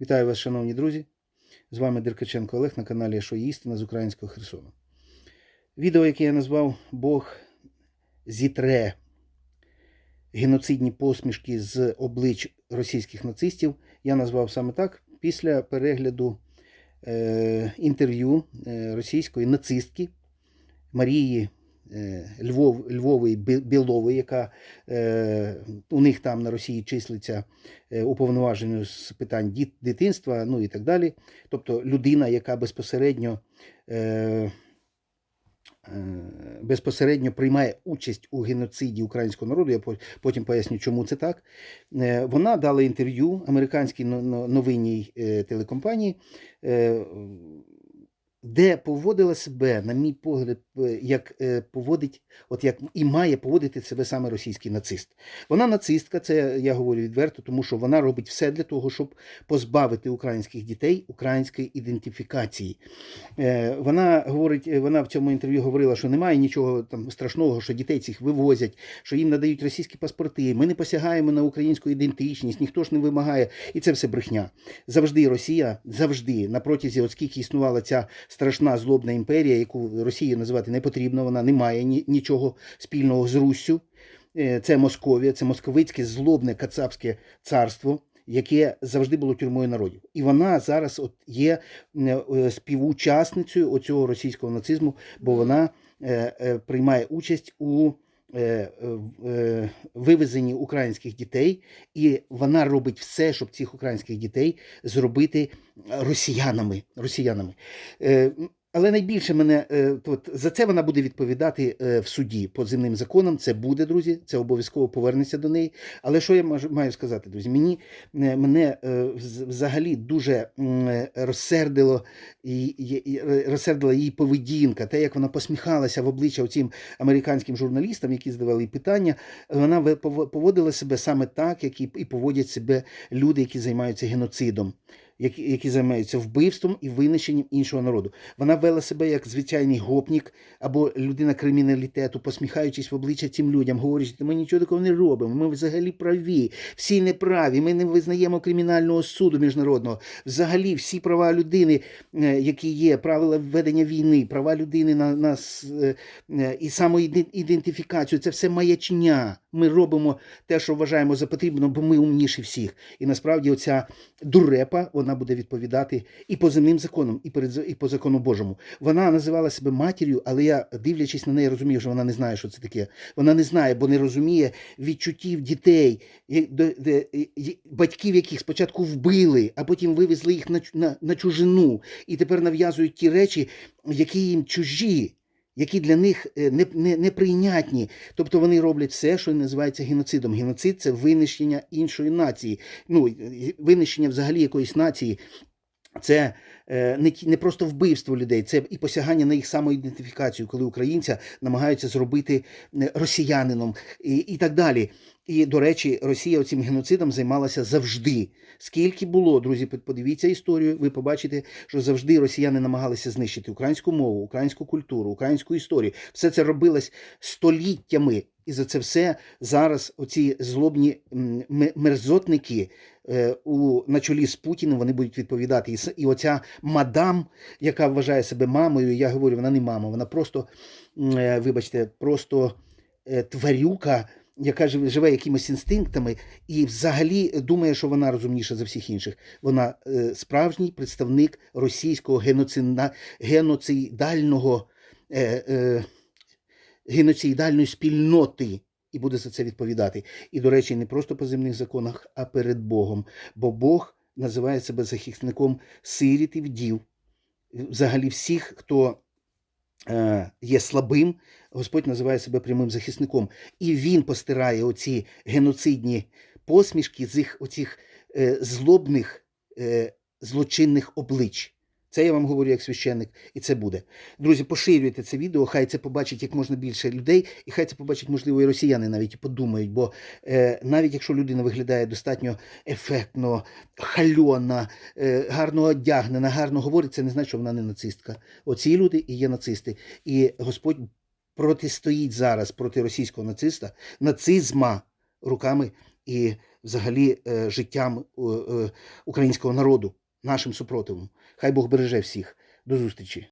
Вітаю вас, шановні друзі. З вами Деркаченко Олег на каналі Що істина з українського Херсону. Відео, яке я назвав Бог зітре геноцидні посмішки з облич російських нацистів, я назвав саме так після перегляду е, інтерв'ю е, російської нацистки Марії Львов, Львової Бі- Білової, яка е, у них там на Росії числиться е, уповноваженою з питань діт, дитинства, ну і так далі. Тобто людина, яка безпосередньо, е, е, безпосередньо приймає участь у геноциді українського народу, я потім поясню, чому це так. Е, Вона дала інтерв'ю американській но- но- новинній е, телекомпанії. Де поводила себе, на мій погляд, е, як е, поводить, от як і має поводити себе саме російський нацист. Вона нацистка, це я говорю відверто, тому що вона робить все для того, щоб позбавити українських дітей української ідентифікації. Е, Вона говорить, вона в цьому інтерв'ю говорила, що немає нічого там страшного, що дітей цих вивозять, що їм надають російські паспорти. Ми не посягаємо на українську ідентичність, ніхто ж не вимагає, і це все брехня. Завжди Росія, завжди на протязі, от скільки існувала ця страшна злобна імперія, яку Росію називати не потрібно, вона не має ні, нічого спільного з Руссю. Е, Це Московія, це московицьке злобне кацапське царство, яке завжди було тюрмою народів. І вона зараз от є е, співучасницею оцього російського нацизму, бо вона е, приймає участь у вивезенні українських дітей, і вона робить все, щоб цих українських дітей зробити росіянами. росіянами. Але найбільше мене е, от, за це вона буде відповідати е, в суді по земним законам. Це буде, друзі. Це обов'язково повернеться до неї. Але що я маю сказати, друзі? Мені е, мене взагалі дуже розсердило і, і, розсердила її поведінка, те, як вона посміхалася в обличчя цим американським журналістам, які задавали питання. Вона поводила себе саме так, як і поводять себе люди, які займаються геноцидом. Які, які займаються вбивством і винищенням іншого народу. Вона вела себе як звичайний гопнік або людина криміналітету, посміхаючись в обличчя цим людям, говорячи, ми нічого такого не робимо. Ми взагалі праві, всі неправі. Ми не визнаємо кримінального суду міжнародного. Взагалі, всі права людини, е, які є, правила ведення війни, права людини на нас е, е, і самоідентифікацію, це все маячня. Ми робимо те, що вважаємо за потрібно, бо ми умніші всіх. І насправді оця дурепа вона буде відповідати і по земним законам, і перед і по закону Божому. Вона називала себе матір'ю, але я, дивлячись на неї, розумію, що вона не знає, що це таке. Вона не знає, бо не розуміє відчуттів дітей, батьків, яких спочатку вбили, а потім вивезли їх на, на, на чужину, і тепер нав'язують ті речі, які їм чужі. Які для них неприйнятні. не, не. Тобто вони роблять все, що називається геноцидом. Геноцид це винищення іншої нації, ну, винищення взагалі якоїсь нації. Це е, не, не просто вбивство людей, це і посягання на їх самоідентифікацію, коли українця намагаються зробити е, росіянином і, і так далі. І, до речі, Росія цим геноцидом займалася завжди. Скільки було, друзі, подивіться історію, ви побачите, що завжди росіяни намагалися знищити українську мову, українську культуру, українську історію. Все це робилось століттями. І за це все зараз оці злобні мерзотники е, у, на чолі з Путіним вони будуть відповідати. І оця мадам, яка вважає себе мамою, я говорю, вона не мама, вона просто, е, вибачте, просто е, тварюка, яка живе, якимись інстинктами, і взагалі думає, що вона розумніша за всіх інших. Вона е, справжній представник російського геноцидального. Е, е, геноцидальної спільноти і буде за це відповідати. І, до речі, не просто по земних законах, а перед Богом. Бо Бог називає себе захисником сиріт і вдів, взагалі всіх, хто є слабим, Господь називає себе прямим захисником. І він постирає оці геноцидні посмішки з їх оцих е, злобних, е, злочинних облич. Це я вам говорю як священник, і це буде. Друзі, поширюйте це відео, хай це побачить як можна більше людей, і хай це побачить, можливо, і росіяни навіть і подумають. Бо е, навіть якщо людина виглядає достатньо ефектно, хальона, е, гарно одягнена, гарно говорить, це не значить, що вона не нацистка. Оці люди і є нацисти. І Господь протистоїть зараз проти російського нациста, нацизма руками і взагалі е, життям е, е, українського народу, нашим супротивом. Хай Бог береже всіх. До зустрічі.